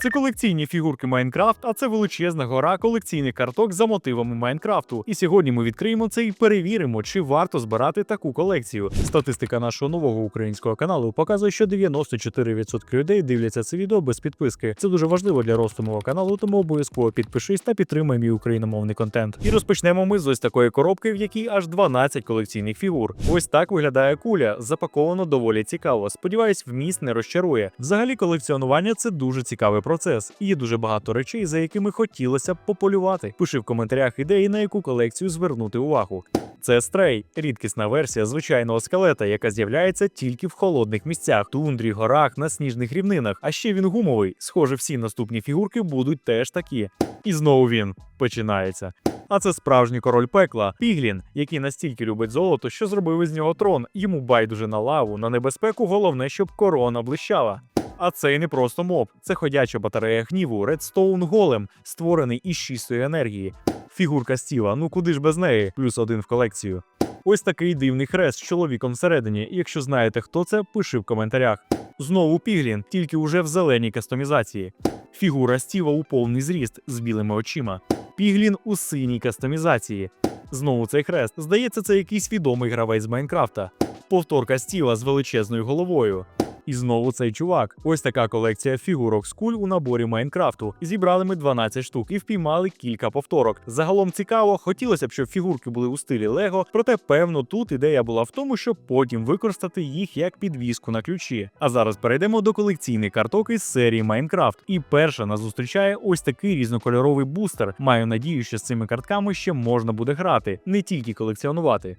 Це колекційні фігурки Майнкрафт, а це величезна гора колекційних карток за мотивами Майнкрафту. І сьогодні ми відкриємо це і перевіримо, чи варто збирати таку колекцію. Статистика нашого нового українського каналу показує, що 94% людей дивляться це відео без підписки. Це дуже важливо для росту мого каналу, тому обов'язково підпишись та підтримай мій україномовний контент. І розпочнемо ми з ось такої коробки, в якій аж 12 колекційних фігур. Ось так виглядає куля, запаковано доволі цікаво. Сподіваюсь, вміст не розчарує. Взагалі, колекціонування це дуже цікавий процес, є дуже багато речей, за якими хотілося б пополювати. Пиши в коментарях ідеї, на яку колекцію звернути увагу. Це стрей, рідкісна версія звичайного скелета, яка з'являється тільки в холодних місцях, тундрі, горах, на сніжних рівнинах. А ще він гумовий. Схоже, всі наступні фігурки будуть теж такі. І знову він починається. А це справжній король пекла Піглін, який настільки любить золото, що зробив із нього трон. Йому байдуже на лаву, на небезпеку, головне, щоб корона блищала. А це й не просто моб, це ходяча батарея гніву, Редстоун Голем, створений із чистої енергії. Фігурка Стіва, ну куди ж без неї, плюс один в колекцію. Ось такий дивний хрест з чоловіком всередині. Якщо знаєте, хто це, пиши в коментарях. Знову Піглін, тільки уже в зеленій кастомізації. Фігура Стіва у повний зріст з білими очима. Піглін у синій кастомізації. Знову цей хрест. Здається, це якийсь відомий гравець з Майнкрафта. Повторка Стіва з величезною головою. І знову цей чувак. Ось така колекція фігурок з куль у наборі Майнкрафту. Зібрали ми 12 штук і впіймали кілька повторок. Загалом цікаво, хотілося б, щоб фігурки були у стилі Лего, проте певно тут ідея була в тому, щоб потім використати їх як підвіску на ключі. А зараз перейдемо до колекційних карток із серії Майнкрафт. І перша нас зустрічає ось такий різнокольоровий бустер. Маю надію, що з цими картками ще можна буде грати, не тільки колекціонувати.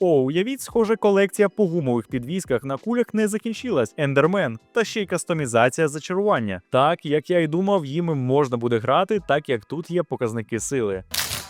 О, уявіть, схоже, колекція по гумових підвісках на кулях не закінчилась. Ендермен та ще й кастомізація зачарування. Так як я й думав, їм можна буде грати, так як тут є показники сили.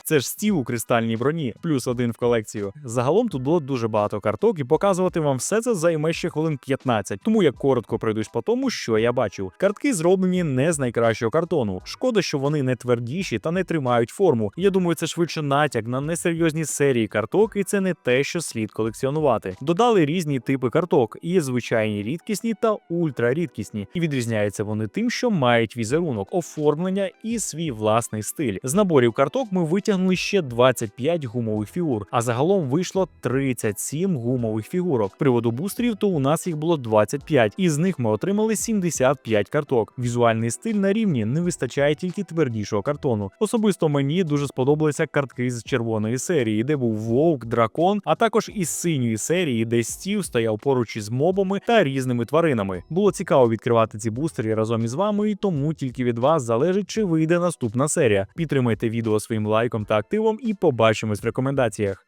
Це ж стів у кристальній броні, плюс один в колекцію. Загалом тут було дуже багато карток, і показувати вам все це займе ще хвилин 15. Тому я коротко пройдусь по тому, що я бачив. Картки зроблені не з найкращого картону. Шкода, що вони не твердіші та не тримають форму. Я думаю, це швидше натяк на несерйозні серії карток, і це не те, що слід колекціонувати. Додали різні типи карток, є звичайні рідкісні та ультрарідкісні, і відрізняються вони тим, що мають візерунок, оформлення і свій власний стиль. З наборів карток ми витягнули ще 25 гумових фігур, а загалом вийшло 37 гумових фігурок. Приводу бустерів, то у нас їх було 25, і з них ми отримали 75 карток. Візуальний стиль на рівні не вистачає тільки твердішого картону. Особисто мені дуже сподобалися картки з червоної серії, де був вовк, дракон, а також із синьої серії, де стів стояв поруч із мобами та різними тваринами. Було цікаво відкривати ці бустери разом із вами, і тому тільки від вас залежить, чи вийде наступна серія. Підтримайте відео своїм лайком та активом, і побачимось в рекомендаціях.